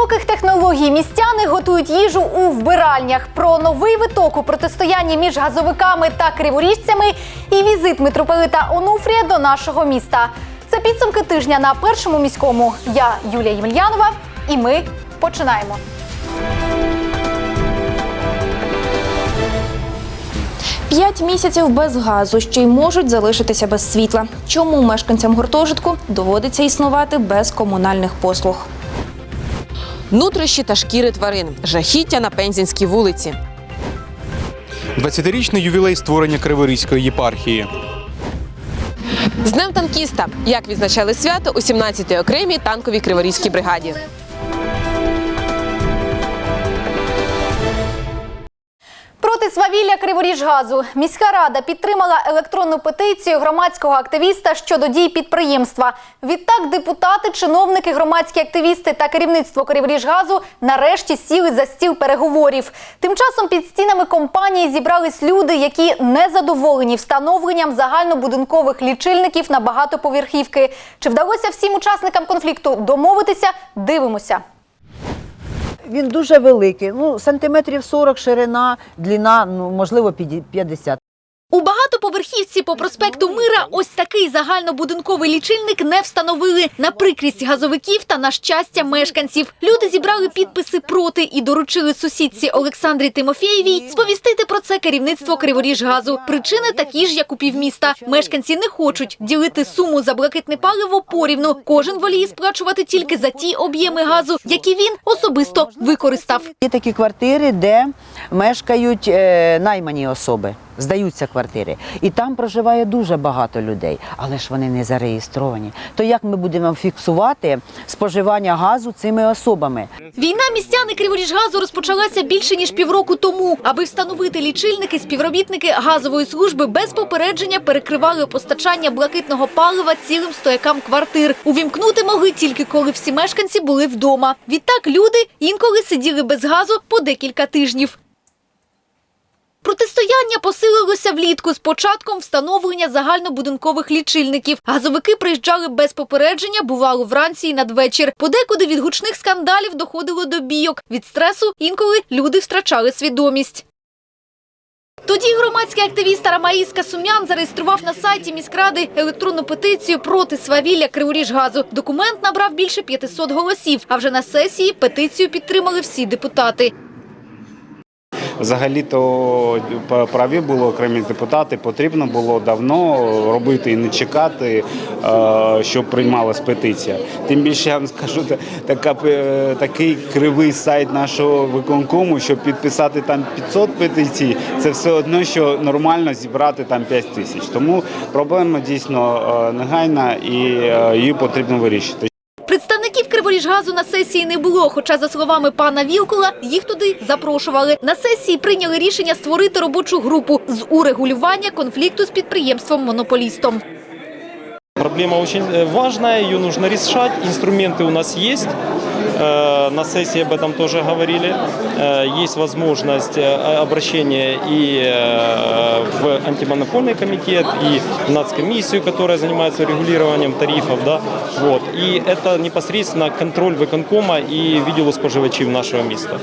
Високих технологій містяни готують їжу у вбиральнях? Про новий виток у протистоянні між газовиками та криворіжцями і візит митрополита Онуфрія до нашого міста. Це підсумки тижня на першому міському. Я Юлія Ємельянова, і ми починаємо. П'ять місяців без газу, що й можуть залишитися без світла. Чому мешканцям гуртожитку доводиться існувати без комунальних послуг? Нутрощі та шкіри тварин. Жахіття на Пензінській вулиці. 20-річний ювілей створення Криворізької єпархії. З Днем танкіста. Як відзначали свято у 17-й окремій танковій криворізькій бригаді. Проти свавілля Криворіжгазу міська рада підтримала електронну петицію громадського активіста щодо дій підприємства. Відтак депутати, чиновники, громадські активісти та керівництво Криворіжгазу нарешті сіли за стіл переговорів. Тим часом під стінами компанії зібрались люди, які не задоволені встановленням загальнобудинкових лічильників на багатоповерхівки. Чи вдалося всім учасникам конфлікту домовитися? Дивимося. Він дуже великий, ну сантиметрів 40 ширина, длина, ну можливо, піді- 50. У багатоповерхівці по проспекту Мира ось такий загальнобудинковий лічильник не встановили на прикрість газовиків та на щастя мешканців. Люди зібрали підписи проти і доручили сусідці Олександрі Тимофєєвій сповістити про це керівництво Криворіжгазу. Причини такі ж, як у півміста. Мешканці не хочуть ділити суму за блакитне паливо порівну. Кожен воліє сплачувати тільки за ті об'єми газу, які він особисто використав. Є такі квартири, де мешкають е, наймані особи, здаються квартири. І там проживає дуже багато людей, але ж вони не зареєстровані. То як ми будемо фіксувати споживання газу цими особами? Війна містяни Криворіжгазу розпочалася більше ніж півроку тому. Аби встановити лічильники, співробітники газової служби без попередження перекривали постачання блакитного палива цілим стоякам квартир. Увімкнути могли тільки коли всі мешканці були вдома. Відтак люди інколи сиділи без газу по декілька тижнів. Протистояння посилилося влітку з початком встановлення загальнобудинкових лічильників. Газовики приїжджали без попередження, бувало вранці і надвечір. Подекуди від гучних скандалів доходило до бійок. Від стресу інколи люди втрачали свідомість. Тоді громадський активіст Арамаїска Сумян зареєстрував на сайті міськради електронну петицію проти свавілля Криворіжгазу. Документ набрав більше 500 голосів. А вже на сесії петицію підтримали всі депутати. Взагалі-то праві були окремі депутати. Потрібно було давно робити і не чекати, е, щоб приймалась петиція. Тим більше я вам скажу, та- така такий кривий сайт нашого виконкому, щоб підписати там 500 петицій, це все одно, що нормально зібрати там 5 тисяч. Тому проблема дійсно е, негайна і е, її потрібно вирішити. Представників газу на сесії не було, хоча, за словами пана Вілкула, їх туди запрошували. На сесії прийняли рішення створити робочу групу з урегулювання конфлікту з підприємством-монополістом. Проблема очень э, важная, ее нужно решать. Инструменты у нас есть. Э, На сессии об этом тоже говорили. Э, Есть возможность э, обращения и э, в антимонопольный комитет, и в нацкомиссию, которая занимается регулированием тарифов. Да? Вот. И это непосредственно контроль виконкома и відділу споживачів нашого міста.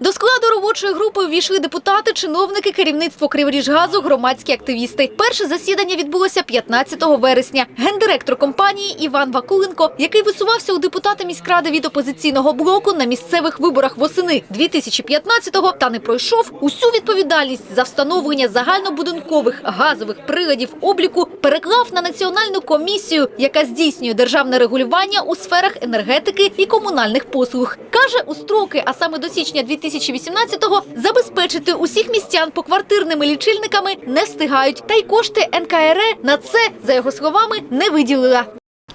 До складу робочої групи увійшли депутати, чиновники, керівництво Криворіжгазу, громадські активісти. Перше засідання відбулося 15 вересня. Гендиректор компанії Іван Вакуленко, який висувався у депутати міськради від опозиційного блоку на місцевих виборах восени 2015-го та не пройшов, усю відповідальність за встановлення загальнобудинкових газових приладів обліку переклав на національну комісію, яка здійснює державне регулювання у сферах енергетики і комунальних послуг. Каже, у строки, а саме до січня 2018-го, забезпечити усіх містян поквартирними лічильниками не встигають. Та й кошти НКРЕ на це, за його словами, не виділила.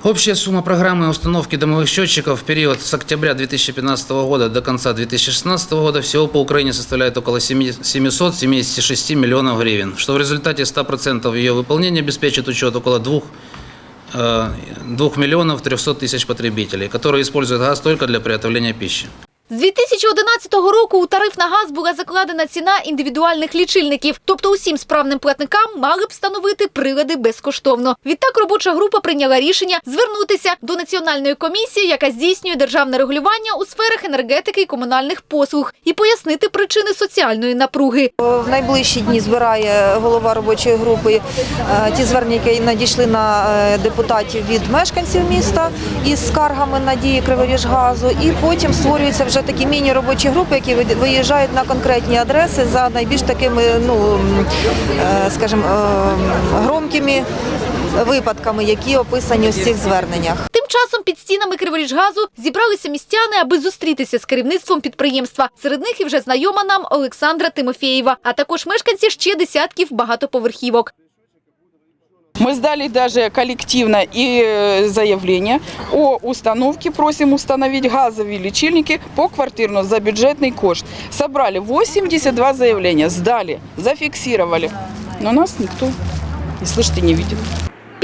Общая сумма программы установки домовых счетчиков в период с октября 2015 года до конца 2016 года всего по Украине составляет около 7 776 миллионов гривен, что в результате 100% ее выполнения обеспечит учет около 2, э, 2 миллионов 300 тысяч потребителей, которые используют газ только для приготовления пищи. З 2011 року у тариф на газ була закладена ціна індивідуальних лічильників, тобто усім справним платникам мали б встановити прилади безкоштовно. Відтак робоча група прийняла рішення звернутися до національної комісії, яка здійснює державне регулювання у сферах енергетики і комунальних послуг, і пояснити причини соціальної напруги. В найближчі дні збирає голова робочої групи е, ті звернення, які надійшли на е, депутатів від мешканців міста із скаргами на дії Криворіжгазу. І потім створюються вже такі міні-робочі групи, які виїжджають на конкретні адреси за найбільш такими, ну е, скажімо, е, громкими випадками, які описані у цих зверненнях. Тим часом під стінами Криворіжгазу зібралися містяни, аби зустрітися з керівництвом підприємства. Серед них і вже знайома нам Олександра Тимофєєва, а також мешканці ще десятків багатоповерхівок. Мы сдали даже коллективно и э, заявление о установке, просим установить газовые лечильники по квартирно за бюджетный кошт. Собрали 82 заявления, сдали, зафиксировали. Но нас никто не слышит и не видит.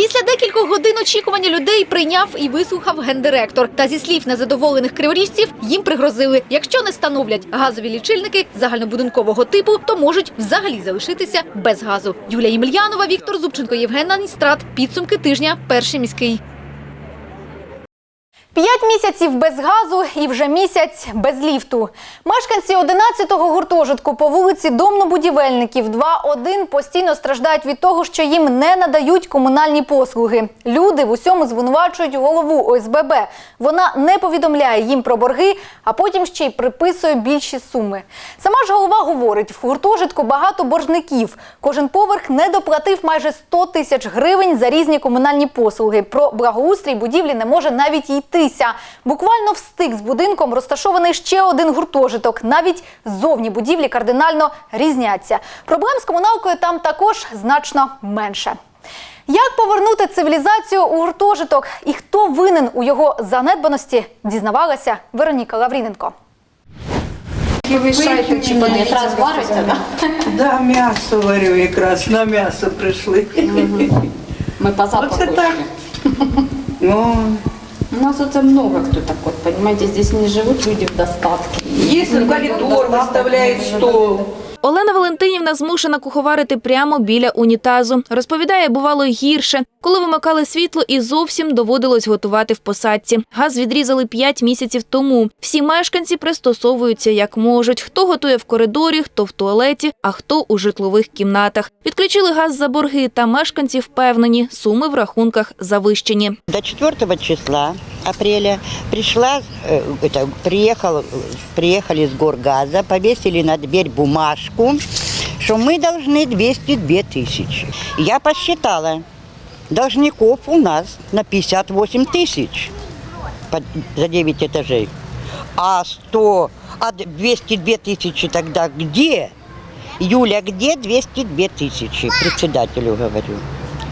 Після декількох годин очікування людей прийняв і вислухав гендиректор. Та зі слів незадоволених криворіжців їм пригрозили, якщо не становлять газові лічильники загальнобудинкового типу, то можуть взагалі залишитися без газу. Юлія Ємельянова, Віктор Зубченко, Євген Аністрат. Підсумки тижня. Перший міський. П'ять місяців без газу і вже місяць без ліфту. Мешканці 11-го гуртожитку по вулиці Домнобудівельників 2-1 постійно страждають від того, що їм не надають комунальні послуги. Люди в усьому звинувачують голову ОСББ. Вона не повідомляє їм про борги, а потім ще й приписує більші суми. Сама ж голова говорить, в гуртожитку багато боржників. Кожен поверх не доплатив майже 100 тисяч гривень за різні комунальні послуги. Про благоустрій будівлі не може навіть й йтися. Буквально встиг з будинком розташований ще один гуртожиток. Навіть зовні будівлі кардинально різняться. Проблем з комуналкою там також значно менше. Як повернути цивілізацію у гуртожиток і хто винен у його занедбаності, дізнавалася Вероніка Лавріненко. Да, м'ясо варю якраз, на м'ясо прийшли. Ми по запаху. Оце так. Ну, У нас вот много кто так от, понимаете, здесь не живут люди в достатке. Если в коридор выставляет стол, Олена Валентинівна змушена куховарити прямо біля унітазу. Розповідає, бувало гірше. Коли вимикали світло і зовсім доводилось готувати в посадці. Газ відрізали 5 місяців тому. Всі мешканці пристосовуються як можуть. Хто готує в коридорі, хто в туалеті, а хто у житлових кімнатах. Відключили газ за борги, та мешканці впевнені, суми в рахунках завищені. До 4 числа апреля пришла, это, приехал, приехали с Горгаза, повесили на дверь бумажку, что мы должны 202 тысячи. Я посчитала, должников у нас на 58 тысяч за 9 этажей. А 100, а 202 тысячи тогда где? Юля, где 202 тысячи? Председателю говорю.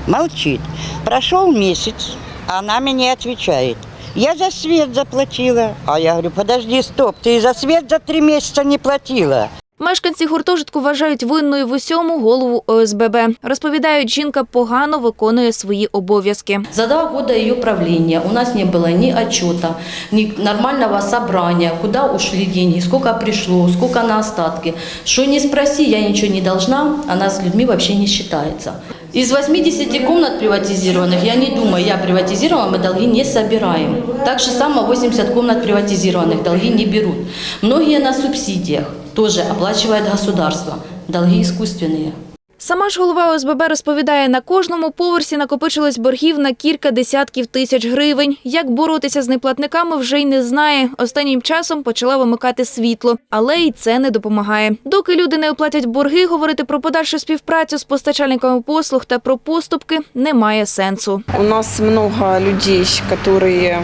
Молчит. Прошел месяц, она мне отвечает. Я за свет заплатила. А я говорю, подожди, стоп, ты за свет за три месяца не платила. Мешканці гуртожитку вважають винною в усьому голову ОСББ. Розповідають, жінка погано виконує свої обов'язки. За два года її управління у нас не було ні отчета, ні нормального зібрання, куди ушли гроші, скільки прийшло, скільки на остатки. Що не спроси, я нічого не должна, вона з людьми вообще не считается. Из 80 комнат приватизированных, я не думаю, я приватизировала, мы долги не собираем. Так же само 80 комнат приватизированных долги не берут. Многие на субсидиях тоже оплачивает государство. Долги искусственные. Сама ж голова ОСББ розповідає, на кожному поверсі накопичилось боргів на кілька десятків тисяч гривень. Як боротися з неплатниками, вже й не знає. Останнім часом почала вимикати світло, але й це не допомагає. Доки люди не оплатять борги, говорити про подальшу співпрацю з постачальниками послуг та про поступки немає сенсу. У нас много людей, которые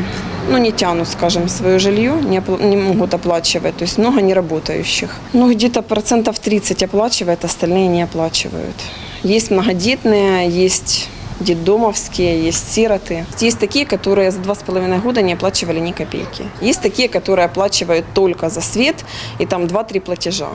ну, не тянут, скажем, свое жилье, не, опла- не могут оплачивать, то есть много неработающих. Ну, где-то процентов 30 оплачивает, остальные не оплачивают. Есть многодетные, есть детдомовские, есть сироты. Есть такие, которые за два с половиной года не оплачивали ни копейки. Есть такие, которые оплачивают только за свет, и там 2-3 платежа.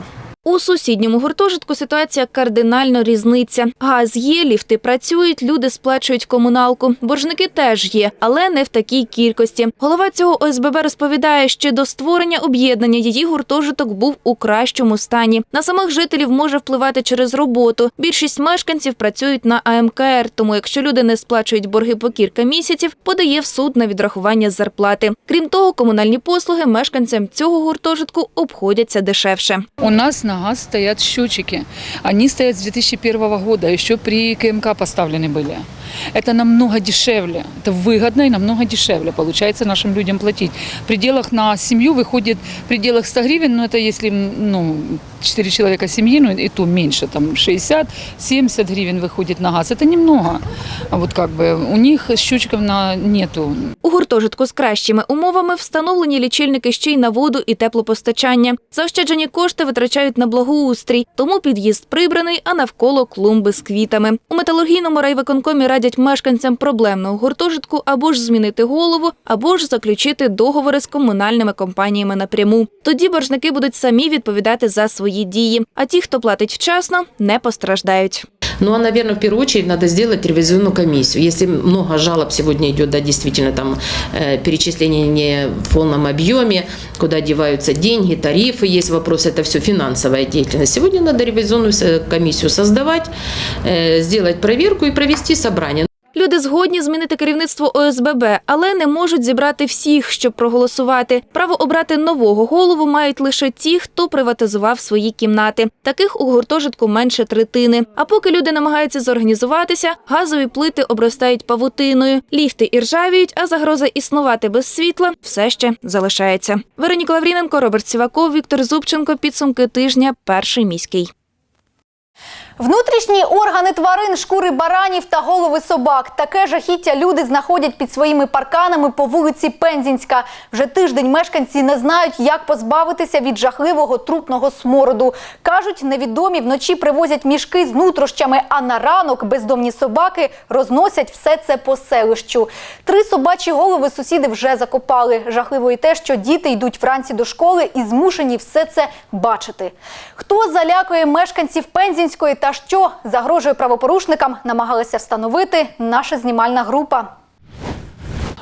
У сусідньому гуртожитку ситуація кардинально різниця. Газ є, ліфти працюють, люди сплачують комуналку. Боржники теж є, але не в такій кількості. Голова цього ОСББ розповідає, що до створення об'єднання її гуртожиток був у кращому стані. На самих жителів може впливати через роботу. Більшість мешканців працюють на АМКР, тому якщо люди не сплачують борги по кілька місяців, подає в суд на відрахування зарплати. Крім того, комунальні послуги мешканцям цього гуртожитку обходяться дешевше. У нас на газ стоят счетчики. Они стоят с 2001 года, еще при КМК поставлены были. Это намного дешевле, это выгодно и намного дешевле получается нашим людям платить. В пределах на семью выходит в пределах 100 гривен, но это если ну, 4 человека семьи, ну и то меньше, там 60-70 гривен выходит на газ. Это немного. А вот как бы у них счетчиков на нету. У гуртожитку з кращими умовами встановлені лічильники ще й на воду і теплопостачання. Заощаджені кошти витрачають на благоустрій, тому під'їзд прибраний, а навколо клумби з квітами. У металургійному райвиконкомі радять мешканцям проблемного гуртожитку або ж змінити голову, або ж заключити договори з комунальними компаніями напряму. Тоді боржники будуть самі відповідати за свої дії. А ті, хто платить вчасно, не постраждають. Ну, а, наверное, в первую очередь надо сделать ревизионную комиссию. Если много жалоб сегодня идет, да, действительно, там э, перечисление не в полном объеме, куда деваются деньги, тарифы, есть вопрос, это все финансовая деятельность. Сегодня надо ревизионную э, комиссию создавать, э, сделать проверку и провести собрание. Люди згодні змінити керівництво ОСББ, але не можуть зібрати всіх, щоб проголосувати. Право обрати нового голову мають лише ті, хто приватизував свої кімнати. Таких у гуртожитку менше третини. А поки люди намагаються зорганізуватися, газові плити обростають павутиною, ліфти іржавіють, а загроза існувати без світла все ще залишається. Вероніка Лавріненко, Роберт Сіваков, Віктор Зубченко. Підсумки тижня. Перший міський. Внутрішні органи тварин, шкури баранів та голови собак. Таке жахіття люди знаходять під своїми парканами по вулиці Пензінська. Вже тиждень мешканці не знають, як позбавитися від жахливого трупного смороду. Кажуть, невідомі вночі привозять мішки з нутрощами, а на ранок бездомні собаки розносять все це по селищу. Три собачі голови сусіди вже закопали. Жахливо і те, що діти йдуть вранці до школи і змушені все це бачити. Хто залякує мешканців Пензінської та що загрожує правопорушникам, намагалася встановити наша знімальна група.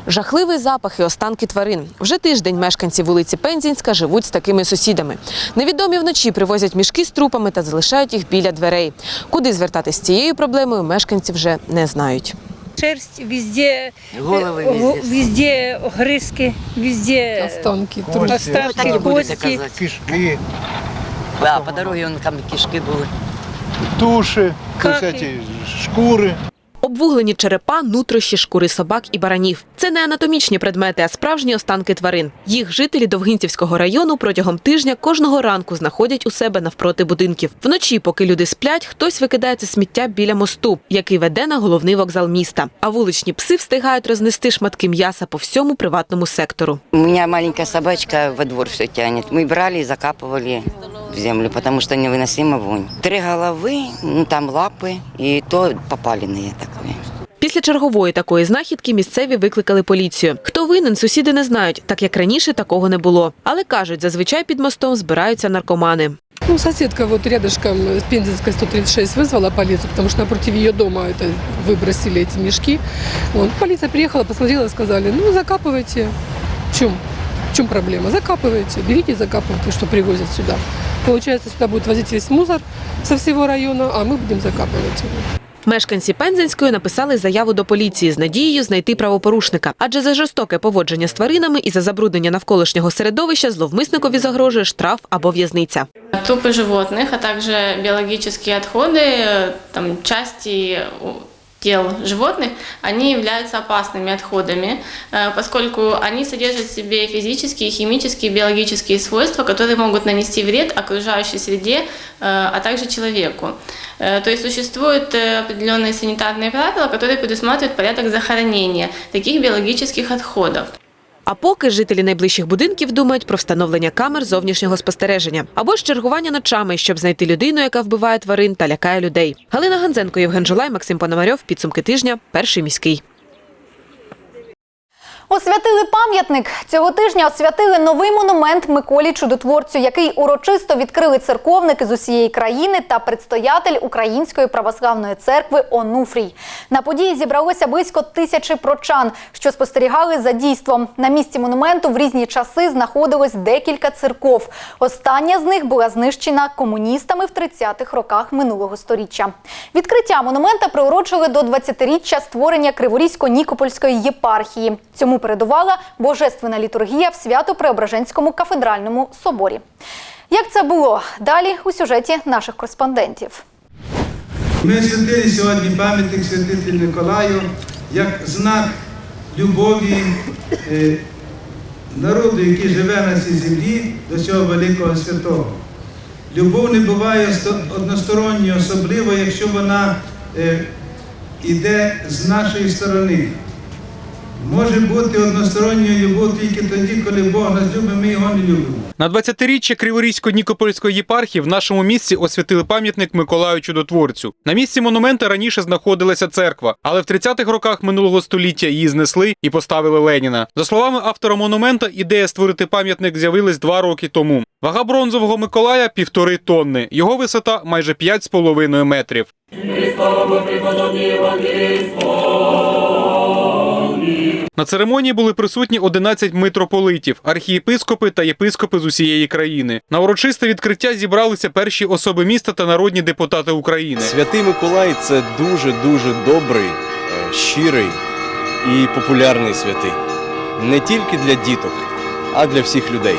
Жахливий запах і останки тварин. Вже тиждень мешканці вулиці Пензінська живуть з такими сусідами. Невідомі вночі привозять мішки з трупами та залишають їх біля дверей. Куди звертатись з цією проблемою, мешканці вже не знають. Шерсть везде, Голови э, везде. везде грызки, везде Останки, останки, Так і будете Кишки, А, по дорозі вон там кишки були туши, то есть Как эти шкуры. Обвуглені черепа, нутрощі, шкури собак і баранів. Це не анатомічні предмети, а справжні останки тварин. Їх жителі Довгинцівського району протягом тижня кожного ранку знаходять у себе навпроти будинків. Вночі, поки люди сплять, хтось викидає це сміття біля мосту, який веде на головний вокзал міста. А вуличні пси встигають рознести шматки м'яса по всьому приватному сектору. У меня маленькая собачка во двор все тянет. Мы брали и закапывали в землю, потому что невыносимо вонь. Три головы, ну там лапы, и то попаленные такие. Після чергової такої знахідки місцеві викликали поліцію. Хто винен, сусіди не знають, так як раніше такого не було. Але кажуть, зазвичай під мостом збираються наркомани. Ну, соседка вот рядышком с Пензенской 136 вызвала полицию, потому что напротив ее дома это выбросили эти мешки. Вот. Полиция приехала, посмотрела, сказали, ну, закапывайте. В чем? В чем проблема? Закапывайте, берите и закапывайте, что привозят сюда. Получается, сюда будет возить весь мусор со всего района, а мы будем закапывать его. Мешканці Пензенської написали заяву до поліції з надією знайти правопорушника, адже за жорстоке поводження з тваринами і за забруднення навколишнього середовища зловмисникові загрожує штраф або в'язниця. Трупы животных, а также биологические отходы, э, там, части у- тел животных, они являются опасными отходами, э, поскольку они содержат в себе физические, химические, биологические свойства, которые могут нанести вред окружающей среде, э, а также человеку. Э, То есть существуют определенные санитарные правила, которые предусматривают порядок захоронения таких биологических отходов. А поки жителі найближчих будинків думають про встановлення камер зовнішнього спостереження або ж чергування ночами, щоб знайти людину, яка вбиває тварин та лякає людей. Галина Ганзенко, Євген Жулай, Максим Пономарьов. Підсумки тижня. Перший міський. Освятили пам'ятник. Цього тижня освятили новий монумент Миколі Чудотворцю, який урочисто відкрили церковники з усієї країни та предстоятель Української православної церкви Онуфрій. На події зібралося близько тисячі прочан, що спостерігали за дійством. На місці монументу в різні часи знаходилось декілька церков. Остання з них була знищена комуністами в 30-х роках минулого сторіччя. Відкриття монумента приурочили до 20-річчя створення Криворізько-Нікопольської єпархії. Цьому передувала божественна літургія в Свято-Преображенському кафедральному соборі. Як це було? Далі у сюжеті наших кореспондентів. Ми святили сьогодні пам'ятник святителю Николаю як знак любові е, народу, який живе на цій землі, до цього великого святого. Любов не буває сто- односторонньою, особливо, якщо вона е, йде з нашої сторони. Може бути односторонньою любов тільки тоді, коли Бог нас любить, ми його не любимо. На 20-річчя Криворізько-Нікопольської єпархії в нашому місті освятили пам'ятник Миколаю Чудотворцю. На місці монумента раніше знаходилася церква, але в 30-х роках минулого століття її знесли і поставили Леніна. За словами автора монумента, ідея створити пам'ятник з'явилась два роки тому. Вага бронзового Миколая півтори тонни. Його висота майже 5,5 метрів. На церемонії були присутні 11 митрополитів, архієпископи та єпископи з усієї країни. На урочисте відкриття зібралися перші особи міста та народні депутати України. Святий Миколай це дуже дуже добрий, е, щирий і популярний святий. Не тільки для діток, а для всіх людей.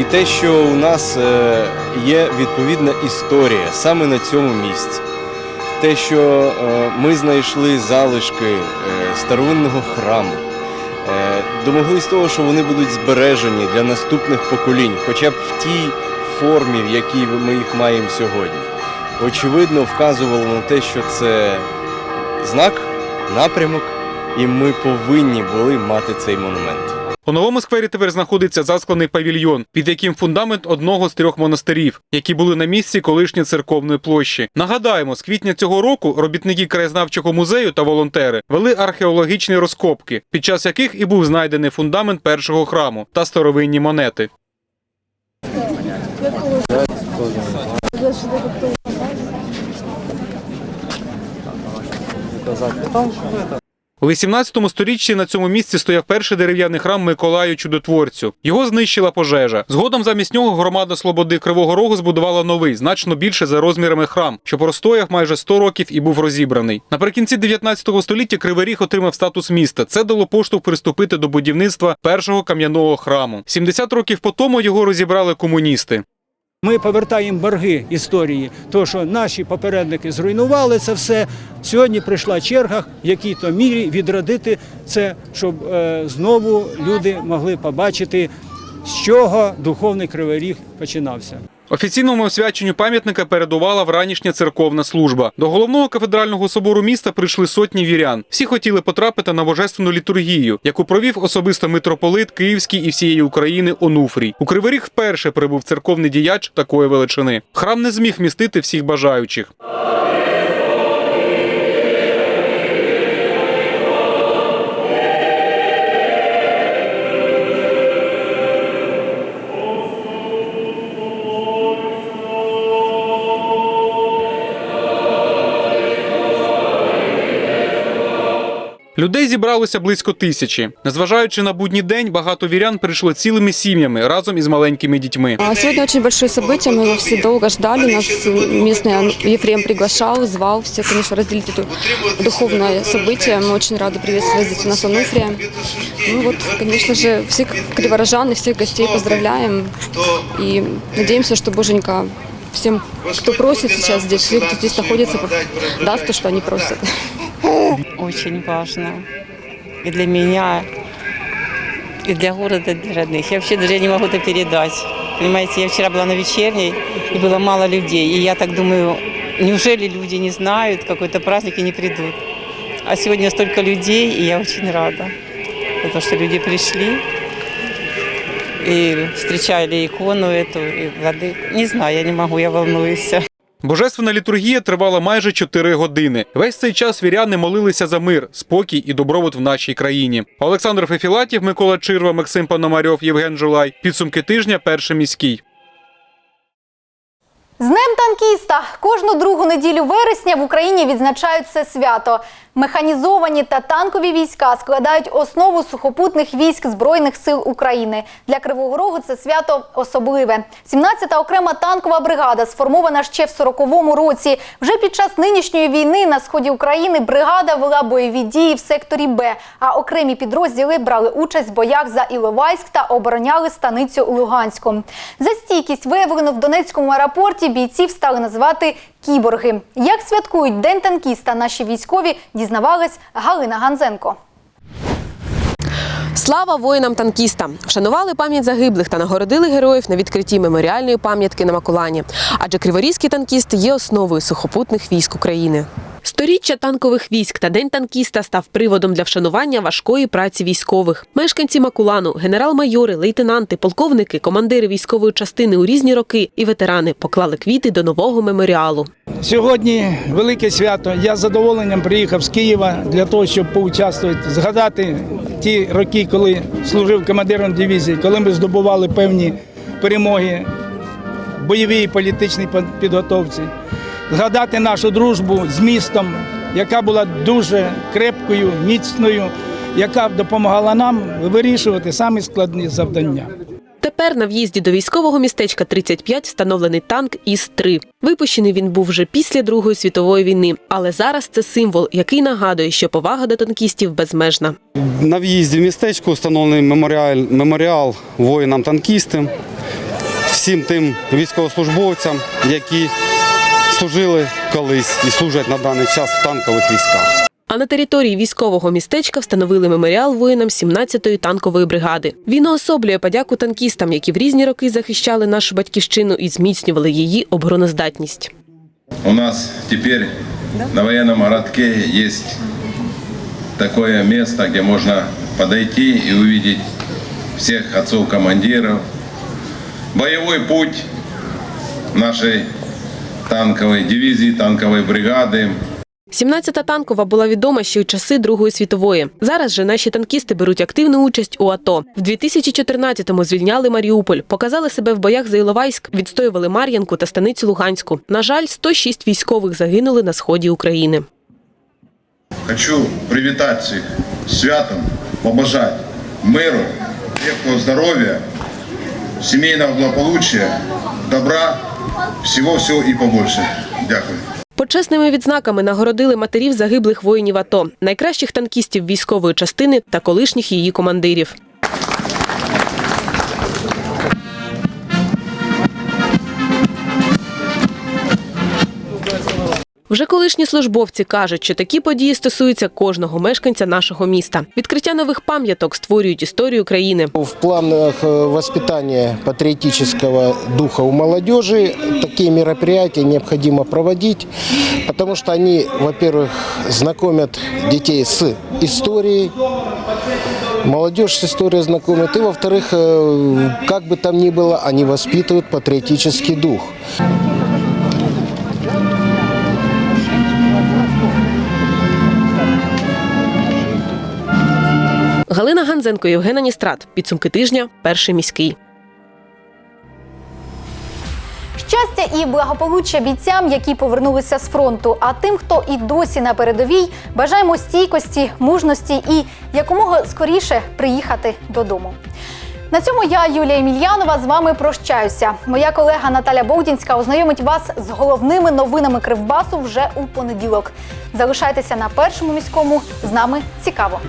І те, що у нас е, є відповідна історія саме на цьому місці. Те, що е, ми знайшли залишки старовинного храму, домоглись того, що вони будуть збережені для наступних поколінь, хоча б в тій формі, в якій ми їх маємо сьогодні. Очевидно, вказувало на те, що це знак, напрямок, і ми повинні були мати цей монумент. У новому сквері тепер знаходиться засклений павільйон, під яким фундамент одного з трьох монастирів, які були на місці колишньої церковної площі. Нагадаємо, з квітня цього року робітники краєзнавчого музею та волонтери вели археологічні розкопки, під час яких і був знайдений фундамент першого храму та старовинні монети. У 18 сторіччі на цьому місці стояв перший дерев'яний храм Миколаю Чудотворцю. Його знищила пожежа. Згодом замість нього громада Слободи Кривого Рогу збудувала новий, значно більше за розмірами храм, що простояв майже 100 років і був розібраний. Наприкінці 19 століття Кривий Ріг отримав статус міста. Це дало поштовх приступити до будівництва першого кам'яного храму. 70 років по тому його розібрали комуністи. Ми повертаємо борги історії, то що наші попередники зруйнували це все. Сьогодні прийшла черга в якій-то мірі відродити це, щоб е, знову люди могли побачити, з чого духовний кривий ріг починався. Офіційному освяченню пам'ятника передувала вранішня церковна служба. До головного кафедрального собору міста прийшли сотні вірян. Всі хотіли потрапити на божественну літургію, яку провів особисто митрополит Київський і всієї України Онуфрій. У Кривий вперше прибув церковний діяч такої величини. Храм не зміг містити всіх бажаючих. Людей зібралося близько тисячі. Незважаючи на будній день, багато вірян прийшло цілими сім'ями разом із маленькими дітьми. А Сегодня очень большое событие, мы его все долго ждали, нас местный Ефрем приглашал, звал все, конечно, разделить это духовное событие. Мы очень рады приветствовать здесь у нас Ануфрия. Ну вот, конечно же, всех криворожан и всех гостей поздравляем и надеемся, что Боженька всем, кто просит сейчас здесь, всем, кто здесь находится, даст то, что они просят. Очень важно. И для меня, и для города, и для родных. Я вообще даже не могу это передать. Понимаете, я вчера была на вечерней, и было мало людей. И я так думаю, неужели люди не знают какой-то праздник и не придут? А сегодня столько людей, и я очень рада. То, что люди пришли и встречали икону эту, и воды. Не знаю, я не могу, я волнуюсь. Божественна літургія тривала майже 4 години. Весь цей час віряни молилися за мир, спокій і добробут в нашій країні. Олександр Фефілатів, Микола Чирва, Максим Пономарьов, Євген Жулай. Підсумки тижня. Перший міський. З Днем танкіста кожну другу неділю вересня в Україні відзначають це свято. Механізовані та танкові війська складають основу сухопутних військ Збройних сил України. Для Кривого Рогу це свято особливе. 17-та окрема танкова бригада, сформована ще в 40-му році. Вже під час нинішньої війни на сході України бригада вела бойові дії в секторі Б, а окремі підрозділи брали участь в боях за Іловайськ та обороняли станицю Луганську. За стійкість виявлену в Донецькому аеропорті бійців стали називати кіборги. Як святкують День танкіста наші військові, дізнавалась Галина Ганзенко. Слава воїнам-танкістам! Вшанували пам'ять загиблих та нагородили героїв на відкритті меморіальної пам'ятки на Макулані. Адже криворізькі танкісти є основою сухопутних військ України. Сторіччя танкових військ та День танкіста став приводом для вшанування важкої праці військових. Мешканці Макулану, генерал-майори, лейтенанти, полковники, командири військової частини у різні роки і ветерани поклали квіти до нового меморіалу. Сьогодні велике свято. Я з задоволенням приїхав з Києва для того, щоб поучаствувати, згадати ті роки, коли служив командиром дивізії, коли ми здобували певні перемоги бойовій і політичній підготовці. Згадати нашу дружбу з містом, яка була дуже крепкою, міцною, яка допомагала нам вирішувати самі складні завдання. Тепер на в'їзді до військового містечка 35 встановлений танк ІС-3. Випущений він був вже після Другої світової війни, але зараз це символ, який нагадує, що повага до танкістів безмежна. На в'їзді в містечко встановлений меморіал, меморіал воїнам-танкістам, всім тим військовослужбовцям, які служили колись і служать на даний час в танкових військах. А на території військового містечка встановили меморіал воїнам 17-ї танкової бригади. Він уособлює подяку танкістам, які в різні роки захищали нашу батьківщину і зміцнювали її обороноздатність. У нас теперь на военном городке есть такое место, где можно подойти и увидеть всех отцов-командиров. Боевой путь нашей танковой дивизии, танковой бригады. 17-та танкова була відома ще й часи Другої світової. Зараз же наші танкісти беруть активну участь у АТО. В 2014-му звільняли Маріуполь, показали себе в боях за Іловайськ, відстоювали Мар'янку та станицю Луганську. На жаль, 106 військових загинули на сході України. Хочу привітати всіх святом, побажати миру, крепкого здоров'я, сімейного благополуччя, добра, всього-всього і побольше. Дякую. Почесними відзнаками нагородили матерів загиблих воїнів АТО, найкращих танкістів військової частини та колишніх її командирів. Вже колишні службовці кажуть, що такі події стосуються кожного мешканця нашого міста. Відкриття нових пам'яток створюють історію країни. В планах э, воспитания патриотического духа у молодежи такие мероприятия необходимо проводить, потому что они, во-первых, знакомят детей с историей, молодежь с историей знакомят, и, во-вторых, э, как бы там ни было, они воспитывают патриотический дух. Галина Ганзенко, Євгена Ністрат. Підсумки тижня. Перший міський. Щастя і благополуччя бійцям, які повернулися з фронту. А тим, хто і досі на передовій, бажаємо стійкості, мужності і якомога скоріше приїхати додому. На цьому я, Юлія Емельянова, з вами прощаюся. Моя колега Наталя Богдінська ознайомить вас з головними новинами Кривбасу вже у понеділок. Залишайтеся на першому міському. З нами цікаво.